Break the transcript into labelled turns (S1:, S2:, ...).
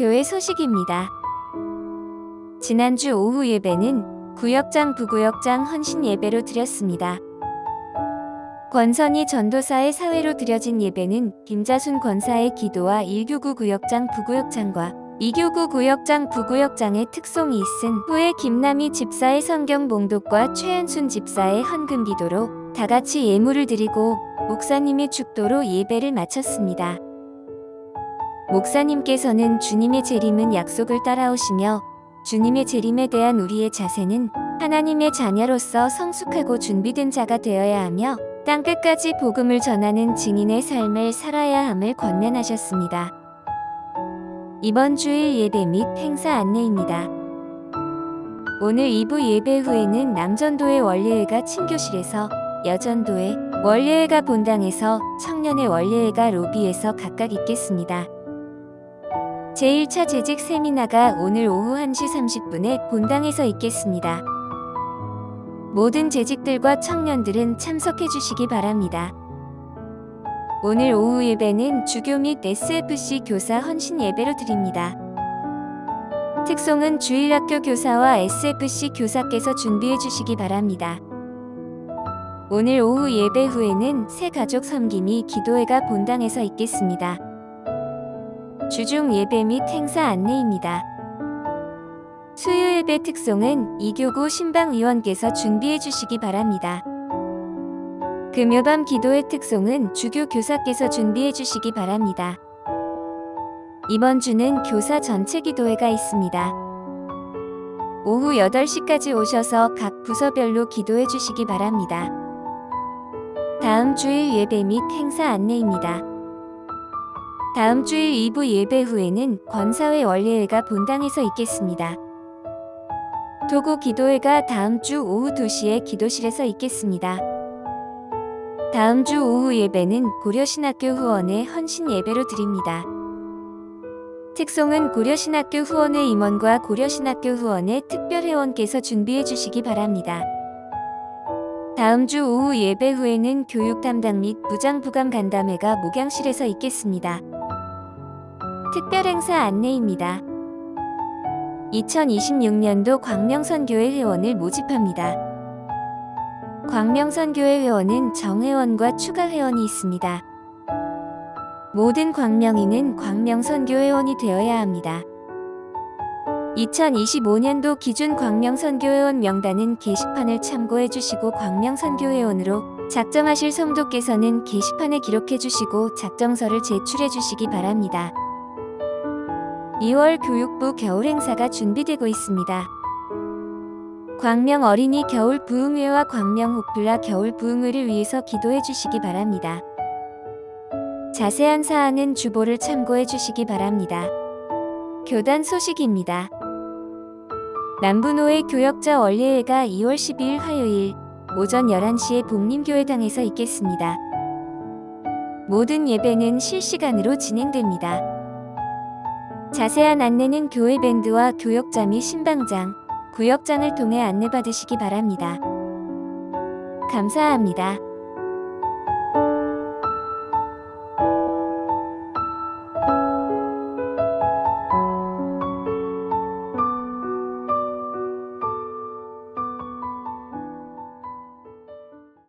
S1: 교회 소식입니다. 지난주 오후 예배는 구역장 부구역장 헌신 예배로 드렸습니다. 권선희 전도사의 사회로 드려진 예배는 김자순 권사의 기도와 1교구 구역장 부구역장과 2교구 구역장 부구역장의 특송이 있은 후에 김남희 집사의 성경 봉독과 최현순 집사의 헌금 기도로 다 같이 예물을 드리고 목사님의 축도로 예배를 마쳤습니다. 목사님께서는 주님의 재림은 약속을 따라오시며 주님의 재림에 대한 우리의 자세는 하나님의 자녀로서 성숙하고 준비된 자가 되어야 하며 땅 끝까지 복음을 전하는 증인의 삶을 살아야 함을 권면하셨습니다. 이번 주일 예배 및 행사 안내입니다. 오늘 2부 예배 후에는 남전도의 원례회가 친교실에서 여전도의 원례회가 본당에서 청년의 원례회가 로비에서 각각 있겠습니다. 제1차 재직 세미나가 오늘 오후 1시 30분에 본당에서 있겠습니다. 모든 재직들과 청년들은 참석해 주시기 바랍니다. 오늘 오후 예배는 주교 및 SFC 교사 헌신 예배로 드립니다. 특송은 주일학교 교사와 SFC 교사께서 준비해 주시기 바랍니다. 오늘 오후 예배 후에는 새 가족 섬김이 기도회가 본당에서 있겠습니다. 주중 예배 및 행사 안내입니다. 수요 예배 특송은 이교구 신방위원께서 준비해 주시기 바랍니다. 금요밤 기도회 특송은 주교 교사께서 준비해 주시기 바랍니다. 이번 주는 교사 전체 기도회가 있습니다. 오후 8시까지 오셔서 각 부서별로 기도해 주시기 바랍니다. 다음 주일 예배 및 행사 안내입니다. 다음 주일 2부 예배 후에는 권사회 원례회가 본당에서 있겠습니다. 도구 기도회가 다음 주 오후 2시에 기도실에서 있겠습니다. 다음 주 오후 예배는 고려신학교 후원의 헌신 예배로 드립니다. 특송은 고려신학교 후원회 임원과 고려신학교 후원의 특별회원께서 준비해 주시기 바랍니다. 다음 주 오후 예배 후에는 교육 담당 및 부장 부감 간담회가 목양실에서 있겠습니다. 특별 행사 안내입니다. 2026년도 광명선교회 회원을 모집합니다. 광명선교회 회원은 정회원과 추가 회원이 있습니다. 모든 광명인은 광명선교 회원이 되어야 합니다. 2025년도 기준 광명선교회원 명단은 게시판을 참고해 주시고 광명선교회원으로 작정하실 성도께서는 게시판에 기록해 주시고 작정서를 제출해 주시기 바랍니다. 2월 교육부 겨울 행사가 준비되고 있습니다. 광명 어린이 겨울 부흥회와 광명 호플라 겨울 부흥회를 위해서 기도해 주시기 바랍니다. 자세한 사항은 주보를 참고해 주시기 바랍니다. 교단 소식입니다. 남부노회 교역자 원례회가 2월 12일 화요일 오전 11시에 복림교회당에서 있겠습니다. 모든 예배는 실시간으로 진행됩니다. 자세한 안내는 교회 밴드와 교역자 및 신방장, 구역장을 통해 안내받으시기 바랍니다. 감사합니다.